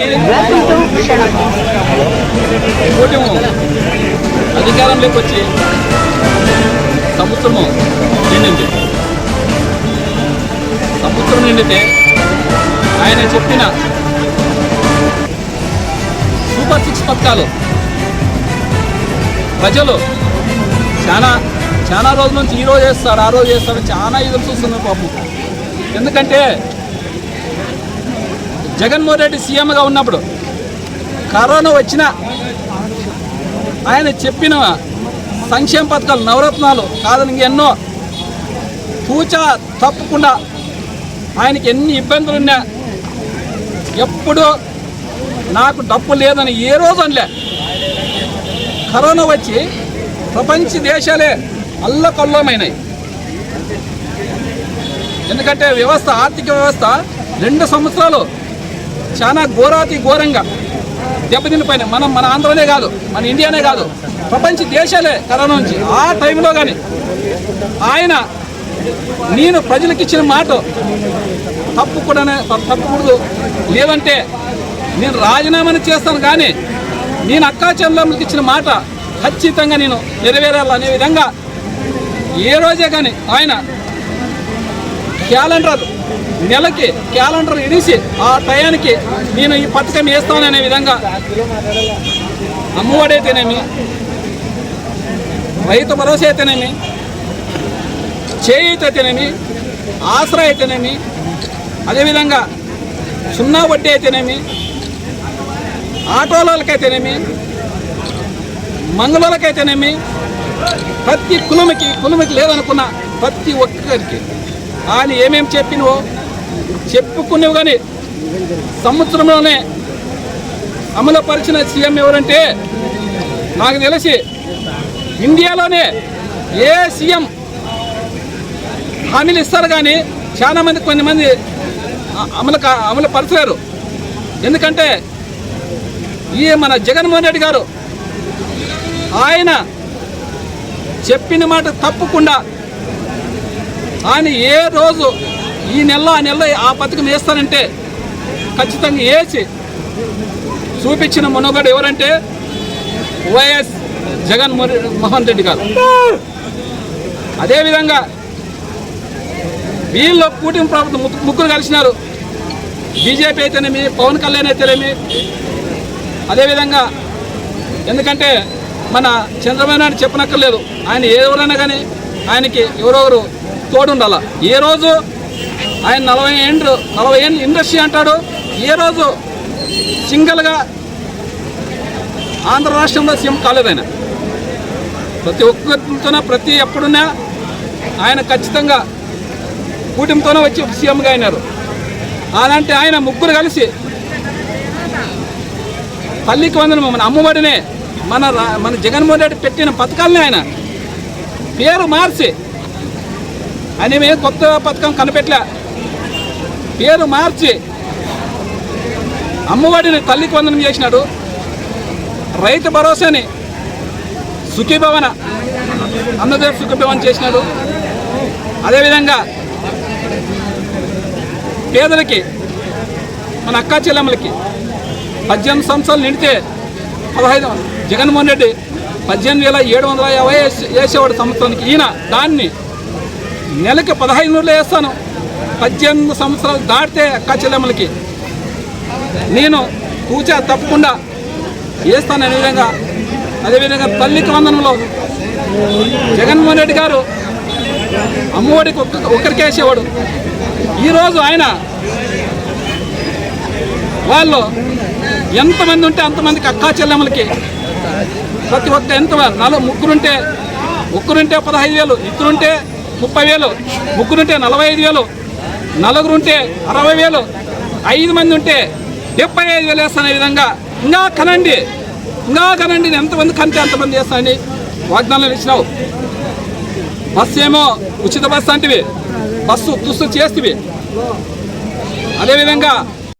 నాటికి కూటమి అధికారంలోకి వచ్చి సముద్రము నిండింది సముద్రం నిండితే ఆయన చెప్పిన సూపర్ సిక్స్ పథకాలు ప్రజలు చాలా చాలా రోజుల నుంచి ఈ రోజు చేస్తారు ఆ రోజు చేస్తారు చాలా ఎదురు చూస్తున్నారు పాపం ఎందుకంటే జగన్మోహన్ రెడ్డి సీఎంగా ఉన్నప్పుడు కరోనా వచ్చిన ఆయన చెప్పిన సంక్షేమ పథకాలు నవరత్నాలు కాదని ఎన్నో తూచా తప్పకుండా ఆయనకి ఎన్ని ఇబ్బందులు ఉన్నా ఎప్పుడూ నాకు డబ్బు లేదని ఏ రోజు అనలే. కరోనా వచ్చి ప్రపంచ దేశాలే అల్లకల్లోమైనాయి. ఎందుకంటే వ్యవస్థ ఆర్థిక వ్యవస్థ రెండు సంవత్సరాలు చాలా ఘోరాతి ఘోరంగా దెబ్బతినిపోయినాయి మనం మన ఆంధ్రనే కాదు మన ఇండియానే కాదు ప్రపంచ దేశాలే కరోనా నుంచి. ఆ టైంలో కానీ ఆయన నేను ప్రజలకు ఇచ్చిన మాట తప్పకూడనే తప్పకూడదు. లేదంటే నేను రాజీనామాని చేస్తాను కానీ నేను అక్కా ఇచ్చిన మాట ఖచ్చితంగా నేను నెరవేరాలనే విధంగా ఏ రోజే కానీ ఆయన క్యాలెండర్ నెలకి క్యాలెండర్ ఇడిసి ఆ టయానికి నేను ఈ పథకం వేస్తాననే విధంగా అమ్మఒడైతేనేమి రైతు భరోసా అయితేనేమి చేయూత అయితేనేమి ఆసరా అయితేనేమి అదేవిధంగా సున్నా వడ్డీ అయితేనేమి ఆటోలకైతేనేమి మంగళలకైతేనేమి ప్రతి కులమికి కులమికి లేదనుకున్న ప్రతి ఒక్కరికి ఆయన ఏమేమి చెప్పినవో చెప్పుకునేవి కానీ సంవత్సరంలోనే అమలుపరిచిన సీఎం ఎవరంటే నాకు తెలిసి ఇండియాలోనే ఏ సీఎం హామీలు ఇస్తారు కానీ చాలా మంది అమలు అమలు పరచలేరు. ఎందుకంటే ఈ మన జగన్మోహన్ రెడ్డి గారు ఆయన చెప్పిన మాట తప్పకుండా ఆయన ఏ రోజు ఈ నెల ఆ నెల ఆ పథకం వేస్తానంటే ఖచ్చితంగా వేసి చూపించిన మనోగడ ఎవరంటే వైఎస్ జగన్ మోహన్ రెడ్డి గారు. అదేవిధంగా వీళ్ళు కూటమి ప్రభుత్వం ముగ్గురు కలిసినారు. బీజేపీ అయితేనేమి పవన్ కళ్యాణ్ అయితేనేమి. అదేవిధంగా ఎందుకంటే మన చంద్రబాబు నాయుడు చెప్పనక్కర్లేదు. ఆయన ఎవరైనా కానీ ఆయనకి ఎవరెవరు తోడుండాల? ఏ రోజు ఆయన నలభై ఏండ్లు నలభై ఏళ్ళు ఇండస్ట్రీ అంటాడు ఏ రోజు సింగిల్గా ఆంధ్ర రాష్ట్రంలో సీఎం కాలేదైనా? ప్రతి ఒక్కరితోనే ప్రతి ఎప్పుడున్నా ఆయన ఖచ్చితంగా కూటమితోనే వచ్చి సీఎంగా అయినారు. అలాంటి ఆయన ముగ్గురు కలిసి తల్లికి వందనం మన అమ్మఒడినే మన రా- మన జగన్మోహన్ రెడ్డి పెట్టిన పథకాలనే ఆయన పేరు మార్చి అని మేము కొత్త పథకం కనిపెట్టలే పేరు మార్చి అమ్మఒడిని తల్లికి వందనం చేసినాడు. రైతు భరోసాని సుఖీభవన అన్నదేవ్ సుఖీభవన్ చేసినాడు. అదేవిధంగా పేదలకి మన అక్కా చెల్లెమ్మలకి పద్దెనిమిది సంవత్సరాలు నిండితే పదహైదు జగన్మోహన్ రెడ్డి పద్దెనిమిది వేల ఏడు వందల యాభై వేసేవాడు సంవత్సరానికి. ఈయన దాన్ని నెలకి పదహైదు నూరులు వేస్తాను. పద్దెనిమిది సంవత్సరాలు దాటితే అక్కా చెల్లెమ్మలకి నేను కూచా తప్పకుండా వేస్తాను అనే విధంగా. అదేవిధంగా తల్లికి వందనంలో జగన్మోహన్ రెడ్డి గారు అమ్మఒడికి ఒక్క ఒక్కరికి వేసేవాడు. ఈరోజు ఆయన వాళ్ళు ఎంతమంది ఉంటే అంతమందికి అక్కా చెల్లెమ్మలకి. ప్రతి ఒక్క ఎంత నలుగు ముగ్గురుంటే ఒక్కరుంటే పదహైదు వేలు ఇద్దరుంటే ముప్పై వేలు ముగ్గురుంటే నలభై ఐదు వేలు నలుగురుంటే అరవై వేలు ఐదు మంది ఉంటే డెబ్బై ఐదు వేలు వేస్తానే విధంగా ఇంకా కనండి ఇంకా కనండి. నేను ఎంతమంది కంటే ఎంతమంది చేస్తానండి వాగ్దానాలు ఇచ్చినావు. బస్సు ఏమో ఉచిత బస్సు అంటివి బస్సు దుస్తు చేస్తేవి. అదేవిధంగా